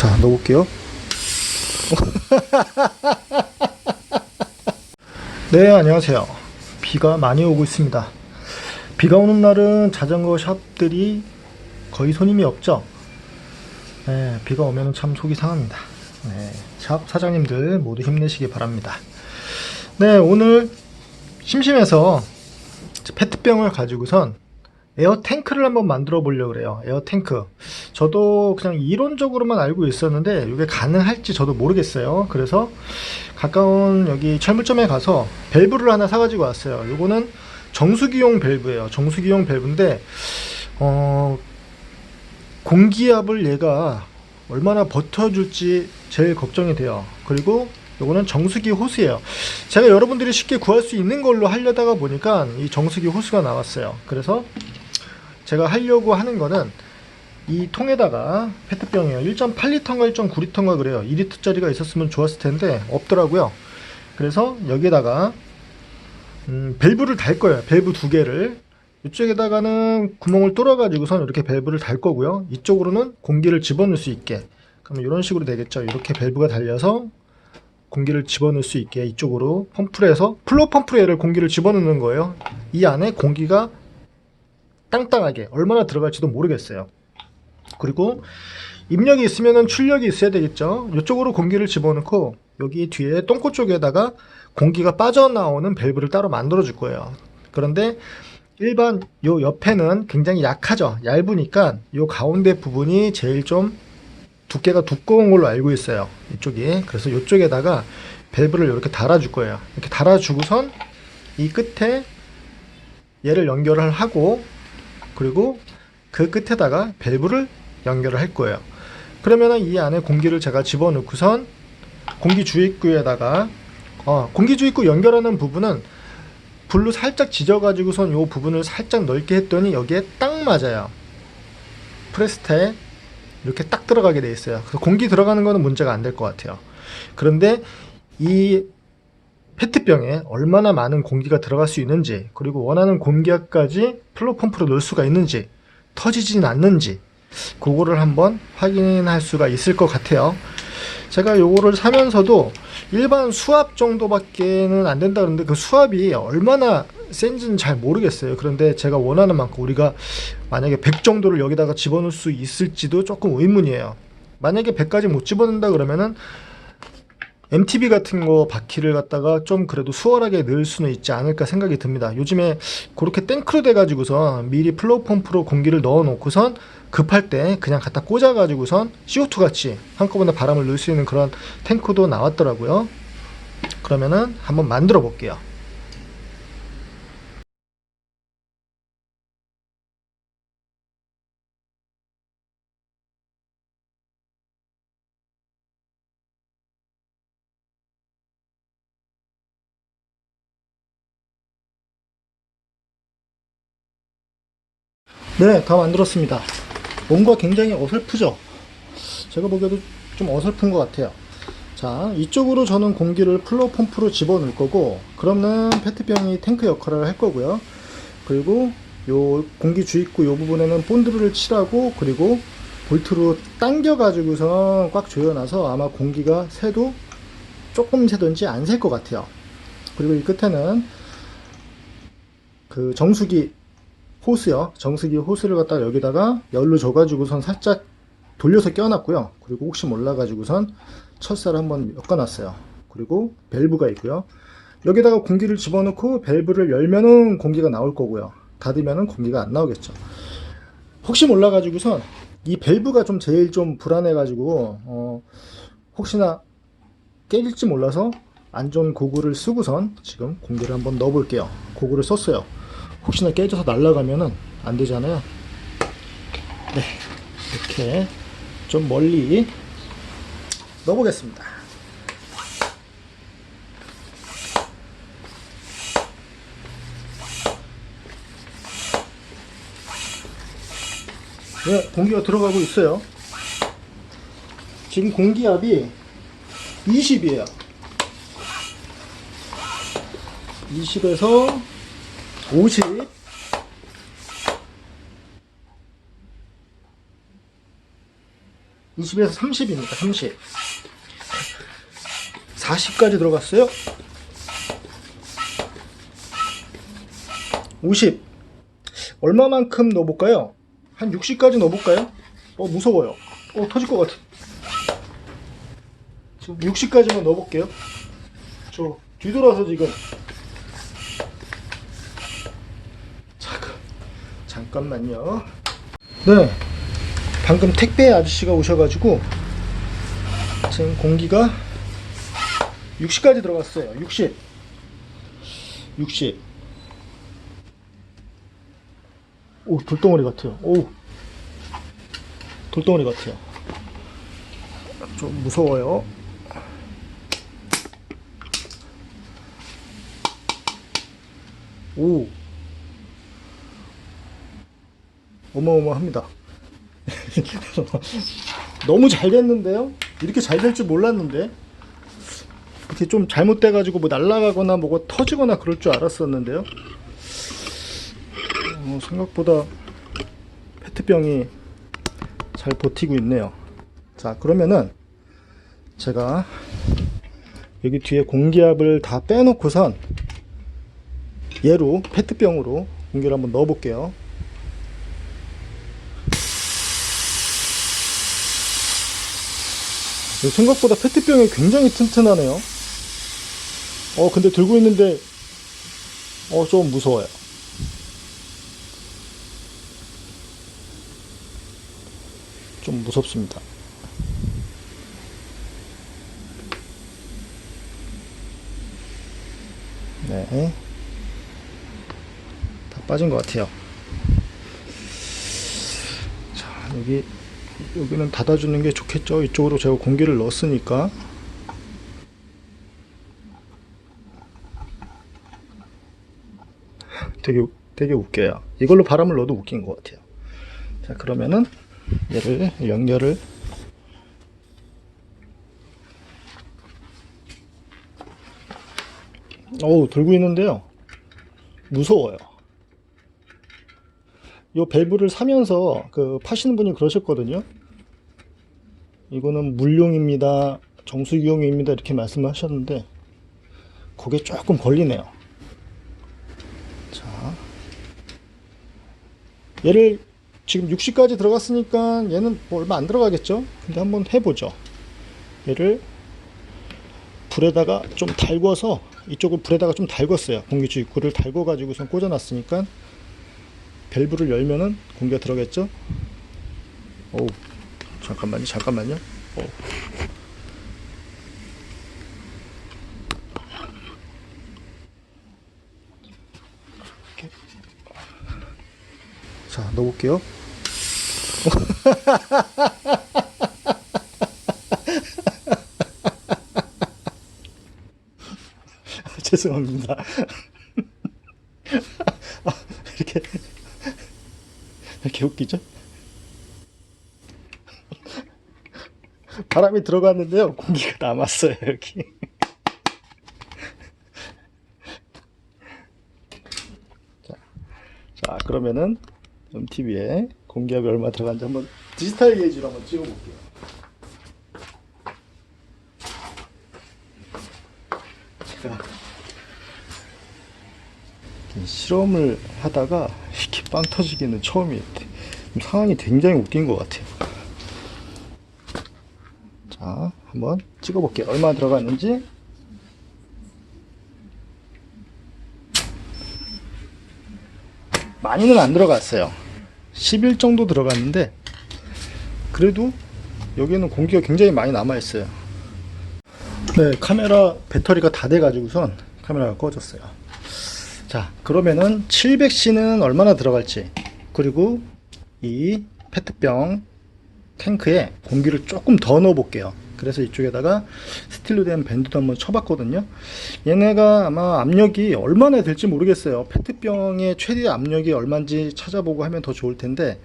자, 넣어볼게요. 네, 안녕하세요. 비가 많이 오고 있습니다. 비가 오는 날은 자전거 샵들이 거의 손님이 없죠. 네, 비가 오면 참 속이 상합니다. 네, 샵 사장님들 모두 힘내시기 바랍니다. 네, 오늘 심심해서 페트병을 가지고선 에어 탱크를 한번 만들어 보려고 그래요. 에어 탱크. 저도 그냥 이론적으로만 알고 있었는데 이게 가능할지 저도 모르겠어요. 그래서 가까운 여기 철물점에 가서 밸브를 하나 사가지고 왔어요. 요거는 정수기용 밸브예요. 정수기용 밸브인데 어 공기압을 얘가 얼마나 버텨줄지 제일 걱정이 돼요. 그리고 요거는 정수기 호스예요. 제가 여러분들이 쉽게 구할 수 있는 걸로 하려다가 보니까 이 정수기 호스가 나왔어요. 그래서 제가 하려고 하는 거는 이 통에다가 페트병이에요. 1.8리터인가 1.9리터인가 그래요. 2리터짜리가 있었으면 좋았을 텐데 없더라고요. 그래서 여기에다가 음, 밸브를 달 거예요. 밸브 두 개를 이쪽에다가는 구멍을 뚫어가지고선 이렇게 밸브를 달 거고요. 이쪽으로는 공기를 집어넣을 수 있게. 그럼 이런 식으로 되겠죠. 이렇게 밸브가 달려서 공기를 집어넣을 수 있게 이쪽으로 펌프를 해서 플로 펌프로 얘를 공기를 집어넣는 거예요. 이 안에 공기가 땅땅하게 얼마나 들어갈지도 모르겠어요. 그리고 입력이 있으면 출력이 있어야 되겠죠. 이쪽으로 공기를 집어넣고 여기 뒤에 똥꼬 쪽에다가 공기가 빠져나오는 밸브를 따로 만들어 줄 거예요. 그런데 일반 요 옆에는 굉장히 약하죠. 얇으니까 요 가운데 부분이 제일 좀 두께가 두꺼운 걸로 알고 있어요. 이쪽이. 그래서 이쪽에다가 밸브를 이렇게 달아줄 거예요. 이렇게 달아주고선 이 끝에 얘를 연결을 하고 그리고 그 끝에다가 밸브를 연결을 할 거예요. 그러면은 이 안에 공기를 제가 집어넣고선 공기 주입구에다가 어, 공기 주입구 연결하는 부분은 불로 살짝 지져가지고선 이 부분을 살짝 넓게 했더니 여기에 딱 맞아요. 프레스테에 이렇게 딱 들어가게 돼 있어요. 그래서 공기 들어가는 거는 문제가 안 될 것 같아요. 그런데 이 페트병에 얼마나 많은 공기가 들어갈 수 있는지 그리고 원하는 공기압까지 플로 펌프로 넣을 수가 있는지 터지진 않는지 그거를 한번 확인할 수가 있을 것 같아요. 제가 요거를 사면서도 일반 수압 정도밖에는 안 된다 그러는데 그 수압이 얼마나 센지는 잘 모르겠어요. 그런데 제가 원하는 만큼 우리가 만약에 100 정도를 여기다가 집어넣을 수 있을지도 조금 의문이에요. 만약에 100까지 못 집어넣는다 그러면은 MTB 같은 거 바퀴를 갖다가 좀 그래도 수월하게 넣을 수는 있지 않을까 생각이 듭니다. 요즘에 그렇게 땡크로 돼가지고서 미리 플로우 펌프로 공기를 넣어 놓고선 급할 때 그냥 갖다 꽂아가지고선 CO2 같이 한꺼번에 바람을 넣을 수 있는 그런 탱크도 나왔더라고요. 그러면은 한번 만들어 볼게요. 네, 다 만들었습니다. 뭔가 굉장히 어설프죠? 제가 보기에도 좀 어설픈 것 같아요. 자, 이쪽으로 저는 공기를 플로 펌프로 집어넣을 거고, 그러면 페트병이 탱크 역할을 할 거고요. 그리고 요 공기 주입구 요 부분에는 본드를 칠하고, 그리고 볼트로 당겨가지고서 꽉 조여놔서 아마 공기가 새도 조금 새든지 안셀것 같아요. 그리고 이 끝에는 그 정수기 호스요. 정수기 호스를 갖다가 여기다가 열로 줘가지고선 살짝 돌려서 껴놨고요. 그리고 혹시 몰라가지고선 철사를 한번 엮어놨어요. 그리고 밸브가 있고요. 여기다가 공기를 집어넣고 밸브를 열면은 공기가 나올 거고요. 닫으면은 공기가 안 나오겠죠. 혹시 몰라가지고선 이 밸브가 좀 제일 좀 불안해가지고 어, 혹시나 깨질지 몰라서 안전 고글을 쓰고선 지금 공기를 한번 넣어볼게요. 고글을 썼어요. 혹시나 깨져서 날아가면은 안 되잖아요. 네, 이렇게 좀 멀리 넣어보겠습니다. 네, 공기가 들어가고 있어요. 지금 공기압이 20이에요. 20에서 50 50 20에서 30입니다. 30. 40까지 들어갔어요. 50. 얼마만큼 넣어볼까요? 한 60까지 넣어볼까요? 어, 무서워요. 어, 터질 것 같아. 지금 60까지만 넣어볼게요. 저 뒤돌아서 지금. 잠깐, 잠깐만요. 네. 방금 택배 아저씨가 오셔가지고 지금 공기가 60까지 들어갔어요. 60. 60. 오, 돌덩어리 같아요. 오. 돌덩어리 같아요. 좀 무서워요. 오. 어마어마합니다. 너무 잘 됐는데요? 이렇게 잘 될 줄 몰랐는데. 이렇게 좀 잘못돼가지고 뭐 날아가거나 뭐가 터지거나 그럴 줄 알았었는데요. 어, 생각보다 페트병이 잘 버티고 있네요. 자, 그러면은 제가 여기 뒤에 공기압을 다 빼놓고선 얘로 페트병으로 공기를 한번 넣어 볼게요. 생각보다 페트병이 굉장히 튼튼하네요. 어, 근데 들고 있는데, 어, 좀 무서워요. 좀 무섭습니다. 네. 다 빠진 것 같아요. 자, 여기, 여기는 닫아주는 게 좋겠죠? 이쪽으로 제가 공기를 넣었으니까. 되게, 되게 웃겨요. 이걸로 바람을 넣어도 웃긴 것 같아요. 자, 그러면은 얘를 연결을 어우 들고 있는데요 무서워요 이 밸브를 사면서 그 파시는 분이 그러셨거든요. 이거는 물용입니다. 정수기용입니다. 이렇게 말씀하셨는데 그게 조금 걸리네요. 자. 얘를 지금 60까지 들어갔으니까 얘는 뭐 얼마 안 들어가겠죠? 근데 한번 해보죠. 얘를 불에다가 좀 달궈서 이쪽을 불에다가 좀 달궜어요. 공기주 입구를 달궈 가지고선 꽂아 놨으니까 밸브를 열면은 공기가 들어겠죠 오 잠깐만요 잠깐만요 오. 자 넣어볼게요 죄송합니다. 아, 이렇게 이렇게 웃기죠? 바람이 들어갔는데요, 공기가 남았어요 여기. 자, 자 그러면은 MTV에 공기압이 얼마 들어간지 한번 디지털 게이지로 한번 찍어볼게요. 실험을 하다가 빵 터지기는 처음이에요. 상황이 굉장히 웃긴 것 같아요. 자, 한번 찍어볼게요. 얼마 들어갔는지. 많이는 안 들어갔어요. 11 정도 들어갔는데, 그래도 여기는 공기가 굉장히 많이 남아있어요. 네, 카메라 배터리가 다 돼가지고선 카메라가 꺼졌어요. 자, 그러면은 700C는 얼마나 들어갈지, 그리고 이 페트병 탱크에 공기를 조금 더 넣어 볼게요. 그래서 이쪽에다가 스틸로 된 밴드도 한번 쳐봤거든요. 얘네가 아마 압력이 얼마나 될지 모르겠어요. 페트병의 최대 압력이 얼마인지 찾아보고 하면 더 좋을 텐데,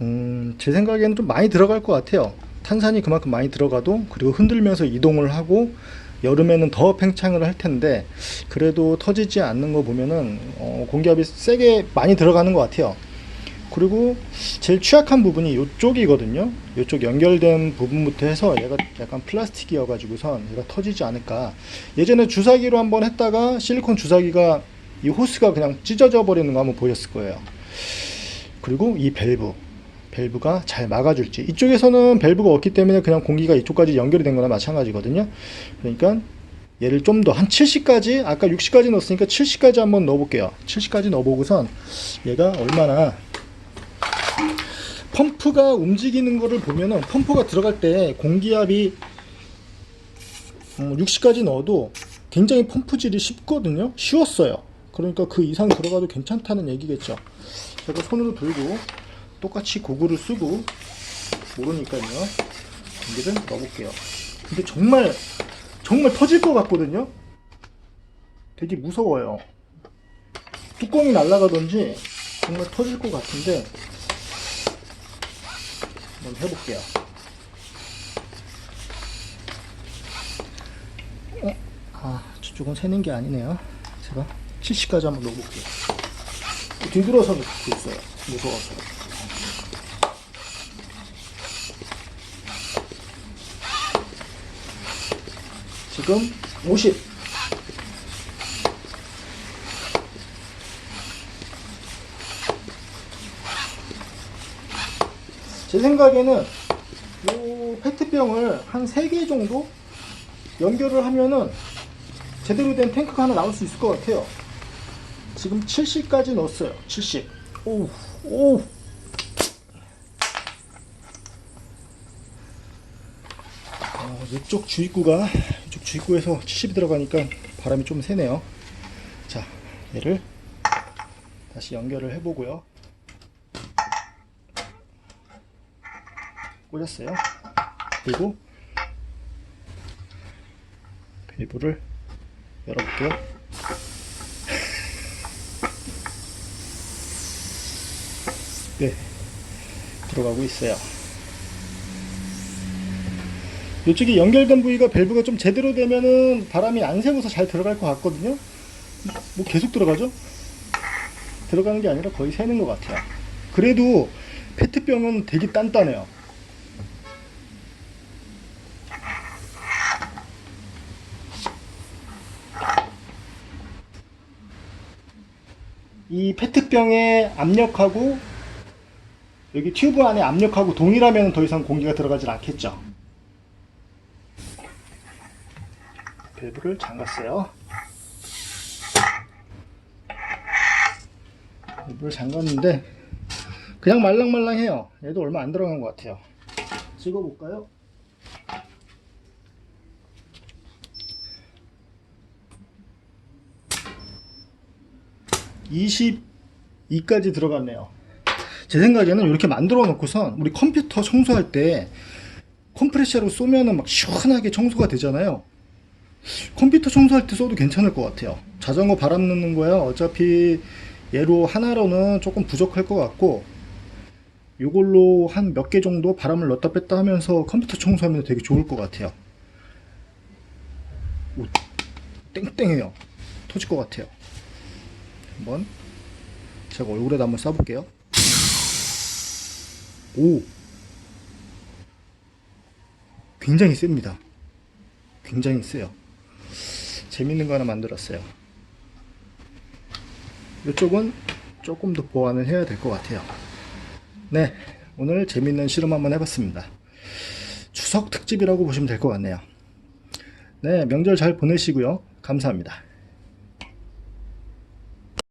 음, 제 생각에는 좀 많이 들어갈 것 같아요. 탄산이 그만큼 많이 들어가도 그리고 흔들면서 이동을 하고 여름에는 더 팽창을 할 텐데 그래도 터지지 않는 거 보면은 어, 공기압이 세게 많이 들어가는 것 같아요. 그리고 제일 취약한 부분이 이쪽이거든요. 이쪽 연결된 부분부터 해서 얘가 약간 플라스틱이어가지고선 얘가 터지지 않을까. 예전에 주사기로 한번 했다가 실리콘 주사기가 이 호스가 그냥 찢어져 버리는 거 한번 보셨을 거예요. 그리고 이 밸브. 밸브가 잘 막아줄지. 이쪽에서는 밸브가 없기 때문에 그냥 공기가 이쪽까지 연결이 된 거나 마찬가지거든요. 그러니까 얘를 좀 더 한 70까지 아까 60까지 넣었으니까 70까지 한번 넣어볼게요 70까지 넣어보고선 얘가 얼마나 펌프가 움직이는 거를 보면은 펌프가 들어갈 때 공기압이 60까지 넣어도 굉장히 펌프질이 쉽거든요 쉬웠어요 그러니까 그 이상 들어가도 괜찮다는 얘기겠죠 제가 손으로 들고 똑같이 고글을 쓰고 모르니까요 공기를 넣어볼게요 근데 정말 정말 터질 것 같거든요. 되게 무서워요. 뚜껑이 날아가든지 정말 터질 것 같은데 한번 해볼게요. 어? 아, 저쪽은 새는 게 아니네요. 제가 70까지 한번 넣어볼게요. 뒤돌아서 넣고 있어요. 무서워서. 지금 50. 제 생각에는 이 페트병을 한 3개 정도 연결을 하면은 제대로 된 탱크가 하나 나올 수 있을 것 같아요. 지금 70까지 넣었어요. 70. 오, 오. 어, 이쪽 주입구가 주입구에서 70이 들어가니까 바람이 좀 세네요. 자, 얘를 다시 연결을 해보고요. 꽂았어요. 그리고 밸브를 열어볼게요. 네, 들어가고 있어요. 이쪽이 연결된 부위가 밸브가 좀 제대로 되면은 바람이 안 새고서 잘 들어갈 것 같거든요. 뭐 계속 들어가죠? 들어가는 게 아니라 거의 새는 것 같아요. 그래도 페트병은 되게 단단해요. 이 페트병의 압력하고 여기 튜브 안에 압력하고 동일하면 더 이상 공기가 들어가질 않겠죠. 밸브를 잠갔어요. 밸브를 잠갔는데 그냥 말랑말랑해요. 얘도 얼마 안 들어간 것 같아요. 찍어볼까요? (22까지) 들어갔네요 제 생각에는 이렇게 만들어 놓고선 우리 컴퓨터 청소할 때 컴프레셔로 쏘면은 막 시원하게 청소가 되잖아요 컴퓨터 청소할 때 써도 괜찮을 것 같아요. 자전거 바람 넣는 거야. 어차피 얘로 하나로는 조금 부족할 것 같고 이걸로 한 몇 개 정도 바람을 넣었다 뺐다 하면서 컴퓨터 청소하면 되게 좋을 것 같아요. 오, 땡땡해요. 터질 것 같아요. 한번 제가 얼굴에다 한번 쏴볼게요. 오, 굉장히 셉니다. 굉장히 세요. 재밌는 거 하나 만들었어요. 이쪽은 조금 더 보완을 해야 될 것 같아요. 네, 오늘 재밌는 실험 한번 해봤습니다. 추석 특집이라고 보시면 될 것 같네요. 네, 명절 잘 보내시고요. 감사합니다.